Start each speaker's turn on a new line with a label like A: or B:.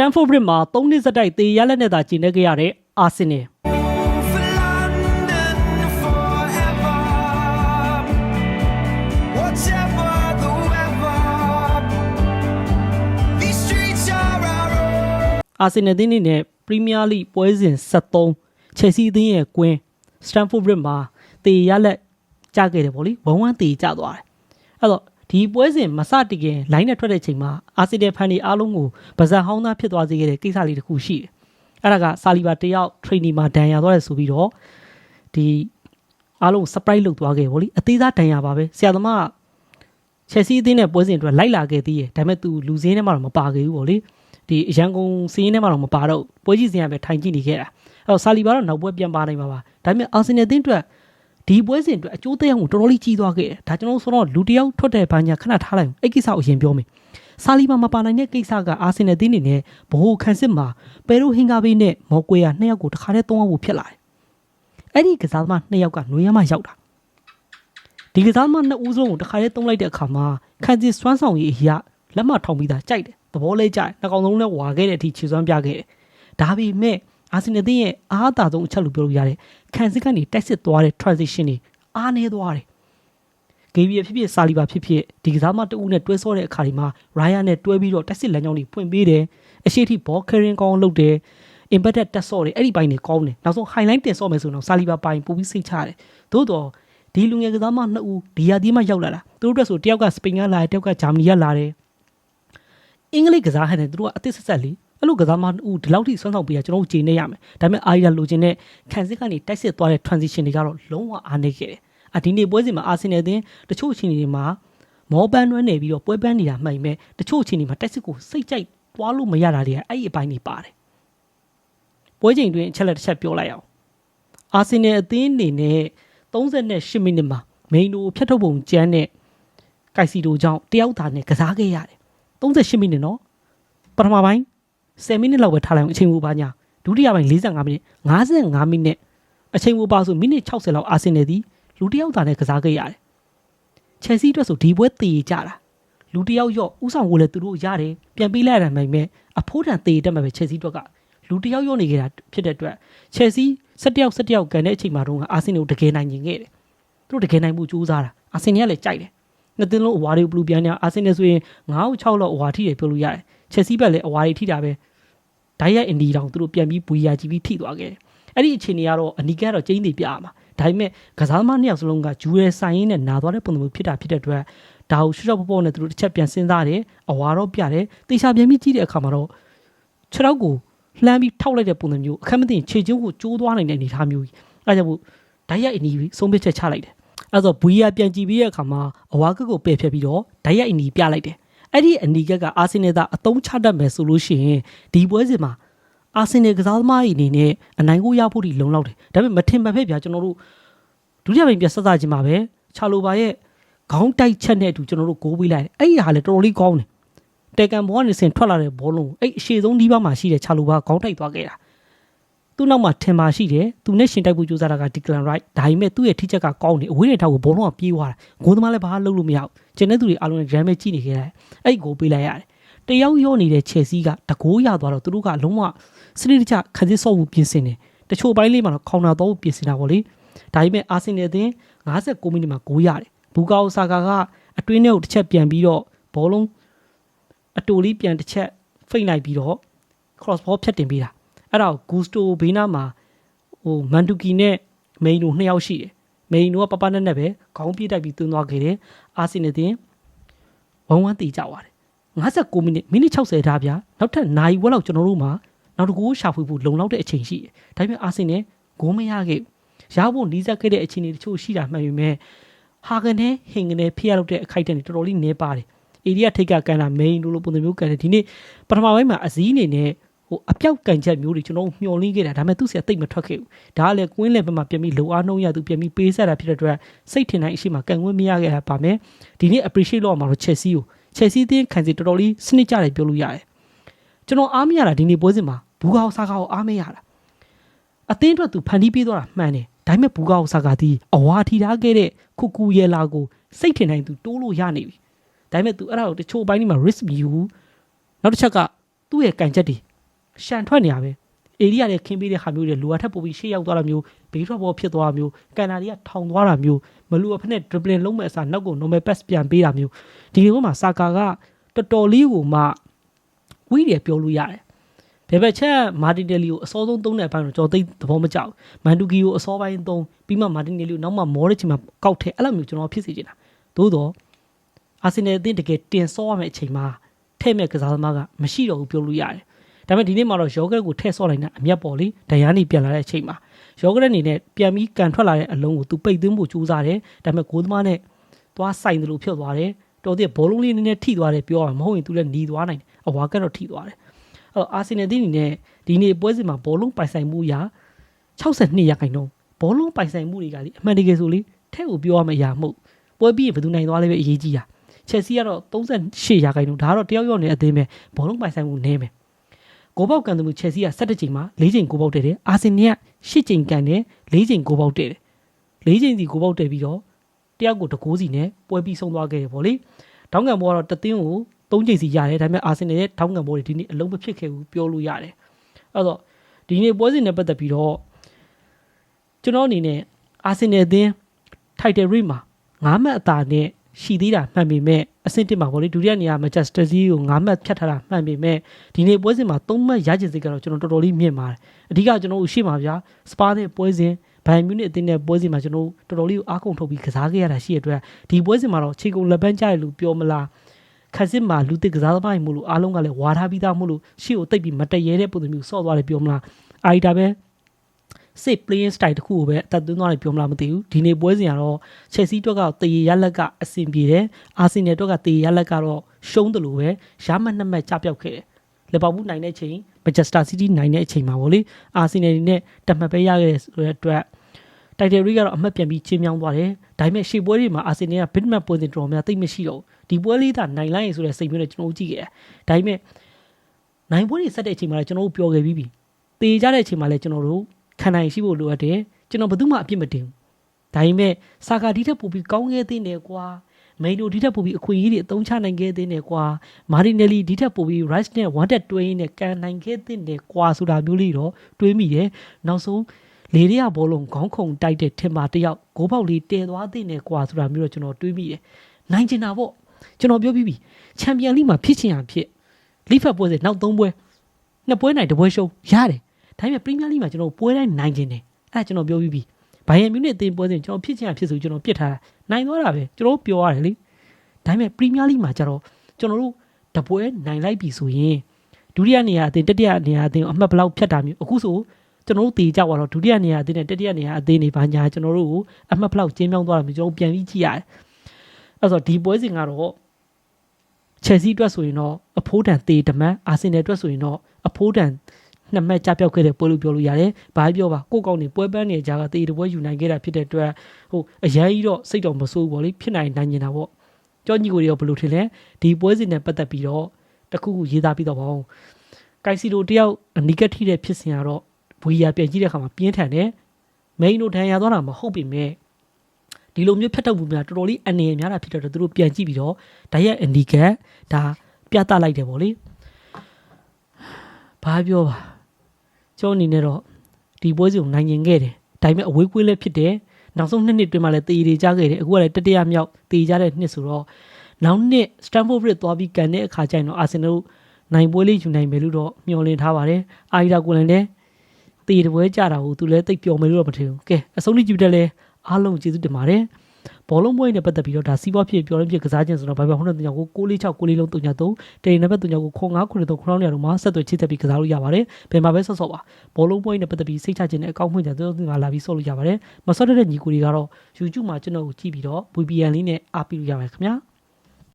A: Stamford Bridge မှာ၃နှစ်စတိုက်တေးရလက်နဲ့သာကျင်းနေကြရတဲ့အာဆင်နယ်
B: For London forever. Whatever the weather, these streets are our own.
A: အာဆင်နယ်အသင်းအနေနဲ့ပရီးမီးယားလိပွဲစဉ်73ချယ်ဆီအသင်းရဲ့ကွင်း Stamford Bridge မှာတေးရလက်ကျခဲ့တယ်ဗောလေဝမ်ဝမ်တေးကျသွားတယ်အဲ့တော့ ဒီပွဲစဉ်မစတည်ခင်လိုင်းနဲ့ထွက်တဲ့ချိန်မှာအာဆင်နယ်ဖန်ဒီအားလုံးကိုဗဇက်ဟောင်းသားဖြစ်သွားစေခဲ့တဲ့ကိစ္စလေးတစ်ခုရှိတယ်အဲ့ဒါကဆာလီဘာတယောက် training မှာဒဏ်ရာသွားတယ်ဆိုပြီးတော့ဒီအားလုံး surprise လုပ်သွားခဲ့ဗောလေအသေးစားဒဏ်ရာပါပဲဆရာသမားကချယ်ဆီအသင်းနဲ့ပွဲစဉ်အတွက်လိုက်လာခဲ့သေးတယ်ဒါပေမဲ့ तू လူစင်းထဲမှာတော့မပါခဲ့ဘူးဗောလေဒီရန်ကုန်စီးရင်ထဲမှာတော့မပါတော့ဘူးပွဲကြီးစင်ကပဲထိုင်ကြည့်နေခဲ့တာအဲ့တော့ဆာလီဘာတော့နောက်ပွဲပြန်ပါနိုင်မှာပါဒါပေမဲ့အာဆင်နယ်အသင်းအတွက် ဒီပွဲစဉ်အတွက်အကျိုးသက်ရောက်မှုတော်တော်လေးကြီးသွားခဲ့တယ်ဒါကျွန်တော်တို့ဆိုတော့လူတစ်ယောက်ထွက်တဲ့ဘာညာခဏထားလိုက်အောင်အဲ့ကိစ္စကိုအရင်ပြောမယ်ဆာလီဘာမပါနိုင်တဲ့ကိစ္စကအာဆင်နယ်အသင်းအနေနဲ့ဘိုးခန်းစစ်မှာပယ်ရိုဟင်ဂါဘေးနဲ့မော်ကွေယာနှစ်ယောက်ကိုတစ်ခါတည်းသုံးအောင်ဖို့ဖြစ်လာတယ်အဲ့ဒီကစားသမားနှစ်ယောက်ကຫນွေရမရောက်တာဒီကစားသမားနှစ်ဦးစလုံးကိုတစ်ခါလေးတုံးလိုက်တဲ့အခါမှာခန်းစီစွမ်းဆောင်ရည်အရာလက်မထောင်ပြီးသားကြိုက်တယ်သဘောလေးကြိုက်နှကောင်လုံးနဲ့ဝါခဲ့တဲ့အထိခြေစွမ်းပြခဲ့တယ်ဒါပေမဲ့ အာဆင်နယ်တင်းရဲ့အားအသာဆုံးအချက်လို့ပြောလို့ရတယ်ခန်းစစ်ကနေတိုက်စစ်သွားတဲ့ transition တွေအားနေသွားတယ်ဂေဘီဖြစ်ဖြစ်ဆာလီဘာဖြစ်ဖြစ်ဒီကစားမတအူးနဲ့တွဲဆောတဲ့အခါဒီမှာရိုင်ယာနဲ့တွဲပြီးတော့တိုက်စစ်လမ်းကြောင်းတွေဖွင့်ပေးတယ်အရှိထိဘောကရင်ကောင်းလုပ်တယ် embedded တက်ဆော့တယ်အဲ့ဒီပိုင်းတွေကောင်းတယ်နောက်ဆုံး highlight တင်ဆော့မယ်ဆိုတော့ဆာလီဘာပိုင်းပို့ပြီးစိတ်ချတယ်သို့တော့ဒီလူငယ်ကစားမနှစ်ဦးဒီယာဒီမှရောက်လာတာသူတို့အတွက်ဆိုတယောက်ကစပိန်ကလာတယ်တယောက်ကဂျာမနီကလာတယ်အင်္ဂလိပ်ကစားဟန်တယ်သူတို့ကအသစ်ဆက်ဆက်လေး အဲ့လိုကစားမနှစ်ဦးဒီလောက်ထိဆွမ်းဆောင်ပေးရကျွန်တော်တို့ဂျင်းနေရမယ်ဒါပေမဲ့အာရီယာလိုချင်တဲ့ခံစစ်ကနေတိုက်စစ်သွားတဲ့ transition တွေကတော့လုံးဝအားနေခဲ့တယ်အဒီနေ့ပွဲစဉ်မှာအာဆင်နယ်အသင်းတချို့အချိန်တွေမှာမောပန်းတွဲနေပြီးတော့ပွဲပန်းနေတာမှိုင်မဲ့တချို့အချိန်တွေမှာတိုက်စစ်ကိုစိတ်ကြိုက်သွားလို့မရတာတွေကအဲ့ဒီအပိုင်းတွေပါတယ်ပွဲချိန်တွင်အချက်လက်တစ်ချက်ပြောလိုက်အောင်အာဆင်နယ်အသင်းအနေနဲ့38မိနစ်မှာမိန်တို့ဖြတ်ထုတ်ပုံကျန်းတဲ့ကိုက်စီတိုကြောင့်တယောက်သားနဲ့ကစားခဲ့ရတယ်38မိနစ်နော်ပထမပိုင်း 10မိနစ်လောက်ပဲထားလိုက်အောင်အချိန်ကိုပါညာဒုတိယပိုင်း45မိနစ်55မိနစ်အချိန်ကိုပါဆိုမိနစ်60လောက်အာဆင်နယ်သည်လူတစ်ယောက်သားနဲ့ကစားခဲ့ရတယ်ချယ်ဆီအတွက်ဆိုဒီပွဲတည်ကြတာလူတစ်ယောက်ရော့ဥဆောင်ကိုလည်းသူတို့ရတယ်ပြန်ပေးလိုက်ရမှပဲအဖိုးတန်တည်တက်မှာပဲချယ်ဆီအတွက်ကလူတစ်ယောက်ရော့နေကြတာဖြစ်တဲ့အတွက်ချယ်ဆီ17ယောက်17ယောက်ကန်တဲ့အချိန်မှာတော့အာဆင်နယ်ကိုတကယ်နိုင်ရင်ခဲ့တယ်သူတို့တကယ်နိုင်မှုစူးစမ်းတာအာဆင်နယ်ကလည်းကြိုက်တယ်နှစ်သင်းလုံးအဝါတွေဘလူးပြန်နေအာဆင်နယ်ဆိုရင်9 6လောက်အဝါထိတယ်ပြောလို့ရတယ်ချယ်ဆီဘက်လည်းအဝါတွေထိတာပဲ ဒိုင်ရက်အင်ဒီတောင်သူတို့ပြန်ပြီးဘူယာကြည့်ပြီးထိသွားခဲ့တယ်အဲ့ဒီအချိန်တွေကတော့အနီကတော့ကျင်းနေပြရမှာဒါပေမဲ့ကစားသမားနှစ်ယောက်စလုံးကဂျူရဲဆိုင်ရင်းနဲ့နာသွားတဲ့ပုံစံမျိုးဖြစ်တာဖြစ်တဲ့အတွက်ဒါကိုရှော့ရှော့ပေါ့ပေါ့နဲ့သူတို့တစ်ချက်ပြန်စဉ်းစားတယ်အဝါတော့ပြတယ်တေချာပြန်ပြီးကြည့်တဲ့အခါမှာတော့ခြေထောက်ကိုလှမ်းပြီးထောက်လိုက်တဲ့ပုံစံမျိုးအခက်မသိရင်ခြေချင်းကိုကျိုးသွားနိုင်တဲ့အနေအထားမျိုးကြီးအဲဒါကြောင့်မို့ဒိုင်ရက်အင်ဒီဆုံးဖြတ်ချက်ချလိုက်တယ်အဲဆိုဘူယာပြန်ကြည့်ပြီးတဲ့အခါမှာအဝါကက်ကိုပယ်ဖြတ်ပြီးတော့ဒိုင်ရက်အင်ဒီပြလိုက်တယ် အဲ့ဒီအနီကက်ကအာဆင်နယ်သားအတုံးချတတ်မယ်ဆိုလို့ရှိရင်ဒီပွဲစဉ်မှာအာဆင်နယ်ကစားသမားတွေအနေနဲ့အနိုင်ကိုရဖို့ဒီလုံလောက်တယ်ဒါပေမဲ့မထင်မှတ်ဖက်ဗျာကျွန်တော်တို့ဒုတိယပိုင်းပြဆက်စားခြင်းမှာပဲချာလိုပါရဲ့ခေါင်းတိုက်ချက်နဲ့အတူကျွန်တော်တို့ဂိုးပေးလိုက်တယ်အဲ့ဒီဟာလည်းတော်တော်လေးကောင်းတယ်တေကန်ဘောကနေစင်ထွက်လာတဲ့ဘောလုံးကိုအဲ့အရှိဆုံးဒီးပါးမှာရှိတဲ့ချာလိုပါခေါင်းတိုက်သွားခဲ့တာ သူ့နောက်မှာထင်ပါရှိတယ်သူနဲ့ရှင်တိုက်ဖို့ကြိုးစားတာကဒီကလန်ရိုက်ဒါပေမဲ့သူ့ရဲ့ထိချက်ကကောင်းတယ်အဝေးနေထောက်ကိုဘောလုံးကပြေးသွားတာဂိုးသမားလည်းဘာမှလုပ်လို့မရဘူးကျန်တဲ့သူတွေအားလုံးရမ်းမဲကြည့်နေခဲ့တယ်အဲ့ဂိုးပေးလိုက်ရတယ်တယောက်ရောနေတဲ့ချယ်ဆီကတကိုးရသွားတော့သူတို့ကလုံးဝစနစ်တကျခန်းစစ်ဆော့ဖို့ပြင်ဆင်တယ်တချို့ပိုင်းလေးမှာတော့ခေါင်နာတော့ပြင်ဆင်တာပေါ့လေဒါပေမဲ့အာဆင်နယ်အသင်း59မိနစ်မှာဂိုးရတယ်ဘူကာအိုဆာကာကအတွင်းထဲကိုတစ်ချက်ပြန်ပြီးတော့ဘောလုံးအတူလေးပြန်တစ်ချက်ဖိတ်လိုက်ပြီးတော့ cross ball ဖြတ်တင်ပေးတာ အဲ့ဒါကိုဂူစတိုဘေးနားမှာဟိုမန်တူကီနဲ့မိန်တို့နှစ်ယောက်ရှိတယ်မိန်တို့ကပပနဲ့နဲ့ပဲခေါင်းပြေးတိုက်ပြီးသွင်းသွားခဲ့တယ်အာဆင်နယ်အသင်းဝမ်ဝမ်တီကြသွားတယ်59မိနစ်မိနစ်60ထားဗျာနောက်ထပ်နိုင်ဝက်လောက်ကျွန်တော်တို့မှာနောက်တစ်ကူရှာဖွေဖို့လုံလောက်တဲ့အချိန်ရှိတယ်ဒါပေမဲ့အာဆင်နယ်ဂိုးမရခဲ့ဘူးရဖို့နီးစပ်ခဲ့တဲ့အခြေအနေတချို့ရှိတာမှန်ပေမဲ့ဟာဂန်နဲ့ဟင်ဂန်နဲ့ဖျက်လောက်တဲ့အခိုက်အတန့်တွေတော်တော်လေးနည်းပါတယ်။အေရီးယားထိတ်ကကန်တာမိန်လို့လို့ပုံစံမျိုးကန်တယ်ဒီနေ့ပထမပိုင်းမှာအစည်းအနေနဲ့ ဟိုအပြောက်ကန်ချက်မျိုးတွေကျွန်တော်တို့မျှော်လင့်ခဲ့တာဒါပေမဲ့သူ့ဆရာတိတ်မထွက်ခဲ့ဘူး။ဒါကလည်းကွင်းလယ်ဘက်မှာပြန်ပြီးလုံအားနှုံးရသူပြန်ပြီးပေးဆက်တာဖြစ်တဲ့အတွက်စိတ်ထင်တိုင်းအရှိမကန်ဝင်းမရခဲ့တာပါမယ်။ဒီနေ့ appreciate လုပ်ရမှာတော့ Chelsea ကို Chelsea အသင်းခံစီတော်တော်လေးစနစ်ကြတယ်ပြောလို့ရတယ်။ကျွန်တော်အားမရတာဒီနေ့ပွဲစဉ်မှာဘူကာအောင်ဆာကာကိုအားမရတာ။အသင်းအတွက်သူဖန်တီးပေးသွားတာမှန်တယ်ဒါပေမဲ့ဘူကာအောင်ဆာကာသည်အဝါထီထားခဲ့တဲ့ခုကူရဲလာကိုစိတ်ထင်တိုင်းသူတိုးလို့ရနေပြီဒါပေမဲ့သူအဲ့ဒါကိုတချို့အပိုင်းဒီမှာ risk မယူဘူးနောက်တစ်ချက်ကသူ့ရဲ့ကန်ချက်တွေ ရှန်ထွက်နေရပဲအေရီးရတဲ့ခင်းပေးတဲ့ဟာမျိုးတွေလူအထက်ပို့ပြီးရှေ့ရောက်သွားတာမျိုးဘေးထွက်ပေါ်ဖြစ်သွားတာမျိုးကန်နာတွေကထောင်သွားတာမျိုးမလူအဖက်နဲ့ dribbling လုံးမဲ့အစားနောက်ကို normal pass ပြန်ပေးတာမျိုးဒီလိုမှစာကာကတော်တော်လေးကိုမှဝီးတယ်ပြောလို့ရတယ်ဘယ်ဘက်ချက်မာတင်တယ်လီကိုအစောဆုံးသုံးတဲ့အပိုင်းတော့ကျွန်တော်သိသဘောမကျဘူးမန်တူကီကိုအစောပိုင်းသုံးပြီးမှမာတင်တယ်လီကိုနောက်မှမောတဲ့ချိန်မှာကောက်ထဲအဲ့လိုမျိုးကျွန်တော်ဖြစ်စေချင်တာသို့တော့အာဆင်နယ်အသင်းတကယ်တင်ဆော့ရမယ့်အချိန်မှာထဲ့မဲ့ကစားသမားကမရှိတော့ဘူးပြောလို့ရတယ် ဒါပေမဲ့ဒီနေ့မှာတော့ယောဂရက်ကိုထည့်ဆော့လိုက်တာအမျက်ပေါ်လေဒရန်နီပြန်လာတဲ့အချိန်မှာယောဂရက်အနေနဲ့ပြန်ပြီးကန်ထွက်လာတဲ့အလုံးကိုသူပိတ်သွင်းဖို့ကြိုးစားတယ်ဒါပေမဲ့ဂိုးသမားနဲ့သွားဆိုင်တယ်လို့ဖြစ်သွားတယ်တော်တဲ့ဘောလုံးလေးနည်းနည်းထိသွားတယ်ပြောရမှာမဟုတ်ရင်သူလည်းหนีသွားနိုင်တယ်အဝါကတော့ထိသွားတယ်အဲ့တော့အာဆင်နယ်တင်းအနေနဲ့ဒီနေ့ပွဲစဉ်မှာဘောလုံးပိုင်ဆိုင်မှုရာ62ရာခိုင်နှုန်းဘောလုံးပိုင်ဆိုင်မှုတွေကလေအမှန်တကယ်ဆိုလေထဲ့ကိုပြောရမယ့်အရာမဟုတ်ပွဲပြီးရင်ဘယ်သူနိုင်သွားလဲပဲအရေးကြီးတာချက်စီကတော့38ရာခိုင်နှုန်းဒါကတော့တယောက်ယောက်နဲ့အသင်းပဲဘောလုံးပိုင်ဆိုင်မှုနည်းမယ် ကိုပေါက်ကန်တယ်မှုချက်စီက17ချိန်မှာ4ချိန်ကိုပေါက်တယ်တယ်အာဆင်နယ်က10ချိန်ကန်တယ်4ချိန်ကိုပေါက်တယ်တယ်4ချိန်စီကိုပေါက်တယ်ပြီးတော့တယောက်ကိုတကိုးစီနဲ့ပွဲပြီးဆုံးသွားခဲ့တယ်ဗောလေတောင်းကန်ဘောကတော့တသင်းကို3ချိန်စီရတယ်ဒါပေမဲ့အာဆင်နယ်ရဲ့တောင်းကန်ဘောတွေဒီနေ့အလုံးမဖြစ်ခဲ့ဘူးပြောလို့ရတယ်အဲ့တော့ဒီနေ့ပွဲစဉ်နဲ့ပတ်သက်ပြီးတော့ကျွန်တော်အနေနဲ့အာဆင်နယ်အသင်း title race မှာ9မှတ်အသာနဲ့ ရှိသေးတာမှန်ပေမဲ့အဆင့်1မှာဗောလေဒုတိယနေရာမန်ချက်စတာစီးကို9မှတ်ဖြတ်ထားတာမှန်ပေမဲ့ဒီနေ့ပွဲစဉ်မှာ3မှတ်ရချင်စိတ်ကတော့ကျွန်တော်တော်တော်လေးမြင့်ပါတယ်အဓိကကျွန်တော်တို့ရှေ့မှာဗျာစပါးတဲ့ပွဲစဉ်ဘိုင်မြူနစ်အသင်းနဲ့ပွဲစဉ်မှာကျွန်တော်တို့တော်တော်လေးကိုအားကုန်ထုတ်ပြီးကစားခဲ့ရတာရှိရတဲ့အတွက်ဒီပွဲစဉ်မှာတော့ခြေကုန်လက်ပန်းကျရလို့ပြောမလားခက်စစ်မှာလူတစ်ကစားသမားတွေမို့လို့အားလုံးကလည်းဝါထားပြီးသားမို့လို့ရှေ့ကိုတိတ်ပြီးမတည့်ရဲတဲ့ပုံစံမျိုးဆော့သွားတယ်ပြောမလားအာရီတာပဲ safe playing style တခုကိုပဲအသက်သွင်းသွားတယ်ပြောမလားမသိဘူးဒီနေ့ပွဲစဉ်ကတော့ Chelsea အတွက်ကတရေရလက်ကအဆင်ပြေတယ် Arsenal အတွက်ကတရေရလက်ကတော့ရှုံးတယ်လို့ပဲရမှတ်နှစ်မှတ်ကြပြောက်ခဲ့တယ်လီဗာပူးနိုင်တဲ့အချိန် Manchester City နိုင်တဲ့အချိန်မှာဗောလေ Arsenal နဲ့တမတ်ပဲရခဲ့တဲ့ဆိုတဲ့အတွက်တိုက်တယ်ရီကတော့အမှတ်ပြန်ပြီးချင်းမြောင်းသွားတယ်ဒါပေမဲ့ရှေ့ပွဲတွေမှာ Arsenal က big match ပွဲစဉ်တော်များသိပ်မရှိတော့ဘူးဒီပွဲလေးသာနိုင်လိုက်ရင်ဆိုတဲ့စိတ်မျိုးနဲ့ကျွန်တော်တို့ကြည့်ခဲ့တယ်ဒါပေမဲ့နိုင်ပွဲတွေဆက်တဲ့အချိန်မှာလည်းကျွန်တော်တို့ပြောခဲ့ပြီးပြီတေကြတဲ့အချိန်မှာလည်းကျွန်တော်တို့ ခံနိုင်ရှိဖို့လိုအပ်တယ်ကျွန်တော်ဘယ်သူမှအပြစ်မတင်ဘူးဒါပေမဲ့စာကာဒီထက်ပိုပြီးကောင်းခဲ့သေးတယ်ကွာမိန်တို့ဒီထက်ပိုပြီးအခွင့်အရေးတွေအသုံးချနိုင်ခဲ့သေးတယ်ကွာမာရီနယ်လီဒီထက်ပိုပြီး rice နဲ့ one that တွင်းနဲ့ကန်နိုင်ခဲ့သေးတယ်ကွာဆိုတာမျိုးလေးတော့တွေးမိတယ်နောက်ဆုံးလေရရဘောလုံးခေါင်းခုံတိုက်တဲ့ထင်ပါတယောက်ဂိုးပေါက်လေးတည်သွားသေးတယ်ကွာဆိုတာမျိုးတော့ကျွန်တော်တွေးမိတယ်နိုင်ချင်တာပေါ့ကျွန်တော်ပြောပြီးပြီချန်ပီယံလိမှာဖြစ်ချင်ရဖြစ်လိဖက်ပွဲစဉ်နောက်၃ပွဲနှစ်ပွဲနိုင်တစ်ပွဲရှုံးရတယ် ဒါပေမဲ့ပရီးမီးယားလိမှာကျွန်တော်ပွဲတိုင်းနိုင်ချင်တယ်အဲ့ဒါကျွန်တော်ပြောပြီးပြီဘိုင်ယန်မြူနစ်အသင်းပွဲစဉ်ကျွန်တော်ဖြစ်ချင်ရဖြစ်ဆိုကျွန်တော်ပြစ်ထားတာနိုင်သွားတာပဲကျွန်တော်ပြောရတယ်လေဒါပေမဲ့ပရီးမီးယားလိမှာကျတော့ကျွန်တော်တို့တပွဲနိုင်လိုက်ပြီဆိုရင်ဒုတိယနေရာအသင်းတတိယနေရာအသင်းကိုအမှတ်ဘလောက်ဖြတ်တာမျိုးအခုဆိုကျွန်တော်တို့တေကြသွားတော့ဒုတိယနေရာအသင်းနဲ့တတိယနေရာအသင်းတွေဘာညာကျွန်တော်တို့ကိုအမှတ်ဘလောက်ကျင်းပြောင်းသွားတာမျိုးကျွန်တော်ပြန်ပြီးကြည့်ရတယ်အဲ့ဆိုဒီပွဲစဉ်ကတော့ချက်စီအတွက်ဆိုရင်တော့အဖိုးတန်တေတမန်အာဆင်နယ်အတွက်ဆိုရင်တော့အဖိုးတန် နှစ်မှတ်ကြပြောက်ခဲ့တဲ့ပွဲလို့ပြောလို့ရတယ်။ဘာပြောပါကိုကောင်းနေပွဲပန်းနေကြကတေတပွဲယူနိုင်ခဲ့တာဖြစ်တဲ့အတွက်ဟိုအရင်ကြီးတော့စိတ်တော်မဆိုးဘူးပေါ့လေဖြစ်နိုင်နိုင်နေတာပေါ့။ကြောညီကိုတွေရောဘယ်လိုထင်လဲဒီပွဲစဉ်နဲ့ပတ်သက်ပြီးတော့တခုခုရေးသားပြီးတော့ပါအောင်။ကိုက်စီလိုတယောက်အနီးကပ်ထိတဲ့ဖြစ်စဉ်ကတော့ဘွေရပြန်ကြည့်တဲ့အခါမှာပြင်းထန်တယ်။မိန်တို့ဒဏ်ရာသွားတာမဟုတ်ပေမဲ့ဒီလိုမျိုးဖြတ်ထုတ်မှုများတော်တော်လေးအနေရများတာဖြစ်တော့သူတို့ပြန်ကြည့်ပြီးတော့ဒါရဲ့အနီးကပ်ဒါပြသလိုက်တယ်ပေါ့လေ။ဘာပြောပါ ကျွန်တော်အနေနဲ့တော့ဒီပွဲစဉ်ကိုနိုင်ရင်ခဲ့တယ်ဒါပေမဲ့အဝေးကွေးလည်းဖြစ်တယ်နောက်ဆုံးနှစ်နှစ်တွင်းမှာလည်းတေးတွေကြခဲ့တယ်အခုကလည်းတတိယမြောက်တေးကြတဲ့နှစ်ဆိုတော့နောက်နှစ် Stamford Bridge သွားပြီးကန်တဲ့အခါကျရင်တော့ Arsenal နိုင်ပွဲလေးယူနိုင်မယ်လို့တော့မျှော်လင့်ထားပါတယ်အာရီဒါကိုလည်းလည်းတေးတပွဲကြတာကိုသူလည်းသိပ်ပျော်မယ်လို့တော့မထင်ဘူးကဲအဆုံးထိကြည့်တဲ့လဲအားလုံးကျေးဇူးတင်ပါတယ် ဘောလုံးပွဲနဲ့ပတ်သက်ပြီးတော့ဒါစီးပွားဖြစ်ပြောရင်းဖြစ်ကစားခြင်းဆိုတော့ဘာပဲဟုတ်တဲ့ညကို646 6လေးလုံး3ည3တေနံပါတ်3ညကို0993 crown နေရာတော့မှာဆက်သွယ်ချိတ်သက်ပြီးကစားလို့ရပါတယ်ဘယ်မှာပဲဆော့ဆော့ပါဘောလုံးပွဲနဲ့ပတ်သက်ပြီးစိတ်ချခြင်းနဲ့အကောင့်ဖွင့်ကြတဲ့သူကလာပြီးဆော့လို့ရပါတယ်မဆော့တဲ့ညီကိုတွေကတော့ YouTube မှာကျွန်တော်ကိုကြည့်ပြီးတော့ VPN လေးနဲ့အားပေးလို့ရပါတယ်ခင်ဗျာ